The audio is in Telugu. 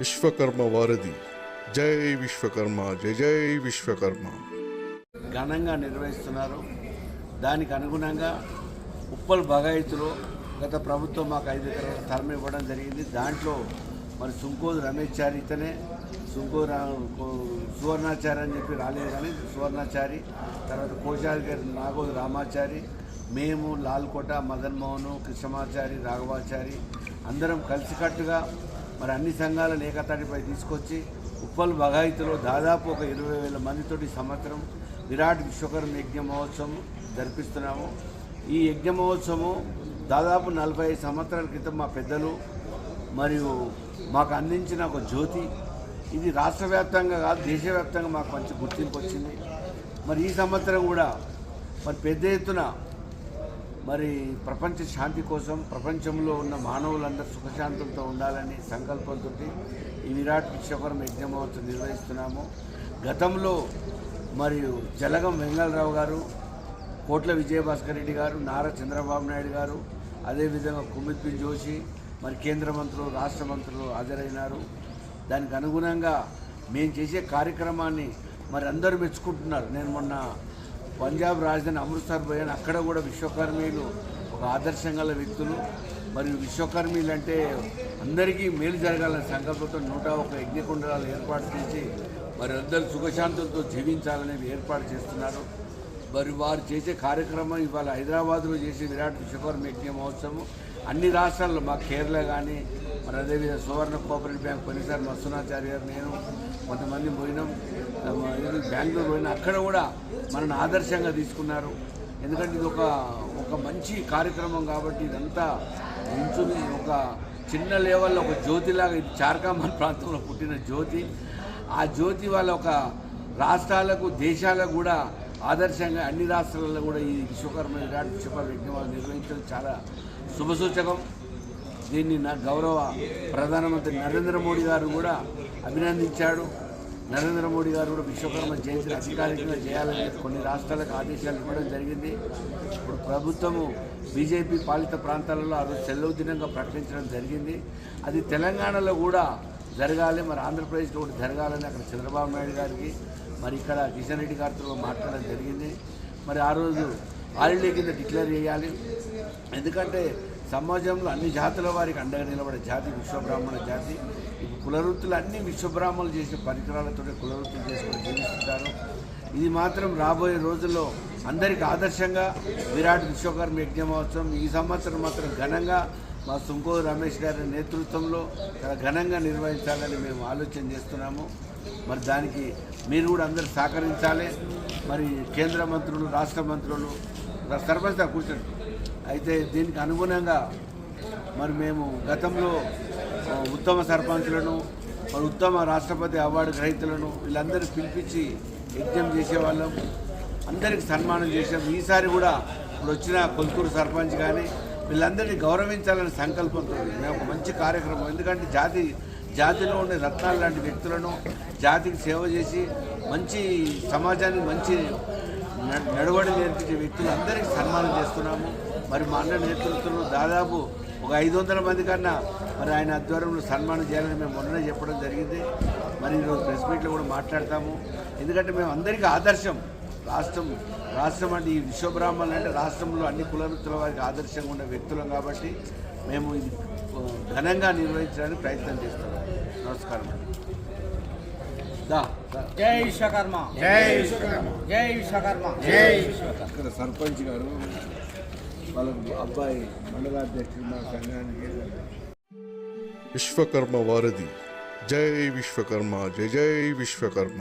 విశ్వకర్మ వారధి. జై విశ్వకర్మ జై జై విశ్వకర్మ. ఘనంగా నిర్వహిస్తున్నారు. దానికి అనుగుణంగా ఉప్పల్ బగాయితులో గత ప్రభుత్వం మాకు ఐదు ఎకరాల స్థలం ఇవ్వడం జరిగింది. దాంట్లో మరి సుంకోదు రమేష్ చారి ఇతనే సుంకో కో- సువర్ణాచారి అని చెప్పి రాలేదు కానీ సువర్ణాచారి తర్వాత కోశారి గారి నాగోదు రామాచారి మేము లాల్కోట మదన్మోహన్ కృష్ణమాచారి రాఘవాచారి అందరం కలిసికట్టుగా మరి అన్ని సంఘాలను ఏకతాటిపై తీసుకొచ్చి ఉప్పల్ బగాయితులో దాదాపు ఒక ఇరవై వేల మందితోటి సంవత్సరం విరాట్ విశ్వకర్మ యజ్ఞ మహోత్సవం జరిపిస్తున్నాము. ఈ యజ్ఞ మహోత్సవం దాదాపు నలభై ఐదు సంవత్సరాల క్రితం మా పెద్దలు మరియు మాకు అందించిన ఒక జ్యోతి. ఇది రాష్ట్ర వ్యాప్తంగా కాదు దేశవ్యాప్తంగా మాకు మంచి గుర్తింపు వచ్చింది. మరి ఈ సంవత్సరం కూడా మరి పెద్ద ఎత్తున మరి ప్రపంచ శాంతి కోసం ప్రపంచంలో ఉన్న మానవులందరూ సుఖశాంతులతో ఉండాలని సంకల్పంతో ఈ విరాట్ విశ్వకర్మ యజ్ఞ మహోత్సవం నిర్వహిస్తున్నాము. గతంలో మరియు జలగం వెంగళరావు గారు కోట్ల విజయభాస్కర్ రెడ్డి గారు నారా చంద్రబాబు నాయుడు గారు అదేవిధంగా కుమిత్వి జోషి మరి కేంద్ర మంత్రులు రాష్ట్ర మంత్రులు హాజరైనారు. దానికి అనుగుణంగా మేము చేసే కార్యక్రమాన్ని మరి అందరూ మెచ్చుకుంటున్నారు. నేను మొన్న పంజాబ్ రాజధాని అమృత్సర్ పోయాను అక్కడ కూడా విశ్వకర్మీలు ఒక ఆదర్శం గల వ్యక్తులు. మరియు విశ్వకర్మీలు అంటే అందరికీ మేలు జరగాలనే సంకల్పంతో నూట ఒక యజ్ఞకుండాలు ఏర్పాటు చేసి మరి అందరూ సుఖశాంతులతో జీవించాలనేవి ఏర్పాటు చేస్తున్నారు. మరి వారు చేసే కార్యక్రమం ఇవాళ హైదరాబాద్లో చేసే విరాట్ విశ్వకర్మ యజ్ఞ మహోత్సవం అన్ని రాష్ట్రాల్లో మా కేరళ కానీ మరి అదేవిధంగా సువర్ణ కోఆపరేటివ్ బ్యాంక్ కొన్నిసార్లు మత్స్యనాచార్య గారు నేను కొంతమంది పోయినాం. ఆ, బెంగళూరు పోయినా అక్కడ కూడా మనల్ని ఆదర్శంగా తీసుకున్నారు. ఎందుకంటే ఇది ఒక ఒక మంచి కార్యక్రమం కాబట్టి ఇదంతా నించుని ఒక చిన్న లెవెల్లో ఒక జ్యోతిలాగా ఇది చార్కామన్ ప్రాంతంలో పుట్టిన జ్యోతి. ఆ జ్యోతి వాళ్ళ ఒక రాష్ట్రాలకు దేశాలకు కూడా ఆదర్శంగా అన్ని రాష్ట్రాలలో కూడా ఈ విశ్వకర్మ విరాట్ విశ్వకర్మ యజ్ఞాలు నిర్వహించడం చాలా శుభసూచకం దీన్ని నా గౌరవ ప్రధానమంత్రి నరేంద్ర మోడీ గారు కూడా అభినందించాడు. నరేంద్ర మోడీ గారు కూడా విశ్వకర్మ జయంతిని అధికారికంగా చేయాలని కొన్ని రాష్ట్రాలకు ఆదేశాలు ఇవ్వడం జరిగింది. ఇప్పుడు ప్రభుత్వము బీజేపీ పాలిత ప్రాంతాలలో ఆ రోజు సెలవు దినంగా ప్రకటించడం జరిగింది. అది తెలంగాణలో కూడా జరగాలి మరి ఆంధ్రప్రదేశ్లో కూడా జరగాలని అక్కడ చంద్రబాబు నాయుడు గారికి మరి ఇక్కడ కిషన్ రెడ్డి గారితో మాట్లాడడం జరిగింది. మరి ఆ రోజు హాలిడే కింద డిక్లేర్ చేయాలి. ఎందుకంటే సమాజంలో అన్ని జాతుల వారికి అండగా నిలబడే జాతి విశ్వబ్రాహ్మణ జాతి. ఇప్పుడు కులవృత్తులు అన్ని విశ్వబ్రాహ్మణులు చేసే పరికరాలతో కులవృత్తులు చేసుకుని జీవిస్తుంటారు. ఇది మాత్రం రాబోయే రోజుల్లో అందరికీ ఆదర్శంగా విరాట్ విశ్వకర్మ యజ్ఞ మహోత్సవం ఈ సంవత్సరం మాత్రం ఘనంగా మా సుంకో రమేష్ గారి నేతృత్వంలో చాలా ఘనంగా నిర్వహించాలని మేము ఆలోచన చేస్తున్నాము. మరి దానికి మీరు కూడా అందరూ సహకరించాలి. మరి కేంద్ర మంత్రులు రాష్ట్ర మంత్రులు సర్పంచ్ కూర్చోండి. అయితే దీనికి అనుగుణంగా మరి మేము గతంలో ఉత్తమ సర్పంచులను మరి ఉత్తమ రాష్ట్రపతి అవార్డు గ్రహీతలను వీళ్ళందరూ పిలిపించి యజ్ఞం చేసేవాళ్ళం. అందరికి సన్మానం చేసాం ఈసారి కూడా ఇప్పుడు వచ్చిన కొల్తూరు సర్పంచ్ కానీ వీళ్ళందరినీ గౌరవించాలనే సంకల్పంతో మేము ఒక మంచి కార్యక్రమం. ఎందుకంటే జాతి జాతిలో ఉండే రత్నాలు లాంటి వ్యక్తులను జాతికి సేవ చేసి మంచి సమాజానికి మంచి నడవడి నేర్పించే వ్యక్తులు అందరికీ సన్మానం చేస్తున్నాము. మరి మా అన్న నేతృత్వంలో దాదాపు ఒక ఐదు వందల మంది కన్నా మరి ఆయన ఆధ్వర్యంలో సన్మానం చేయాలని మేము మొన్ననే చెప్పడం జరిగింది. మరి ఈరోజు ప్రెస్ మీట్లో కూడా మాట్లాడతాము. ఎందుకంటే మేము అందరికీ ఆదర్శం. రాష్ట్రం రాష్ట్రం అంటే ఈ విశ్వబ్రాహ్మణులు అంటే రాష్ట్రంలో అన్ని కులవృత్తుల వారికి ఆదర్శంగా ఉండే వ్యక్తులం కాబట్టి మేము ఇది ఘనంగా నిర్వహించడానికి ప్రయత్నం చేస్తున్నాం. నమస్కారం. జై విశ్వకర్మ. జై విశ్వకర్మ. జై విశ్వకర్మ. జై ఇక్కడ సర్పంచ్ గారు వాళ్ళకు అబ్బాయి మండలాధ్యక్షుడు మా సంఘానికి విశ్వకర్మ వారధి. జై విశ్వకర్మ జై జై విశ్వకర్మ.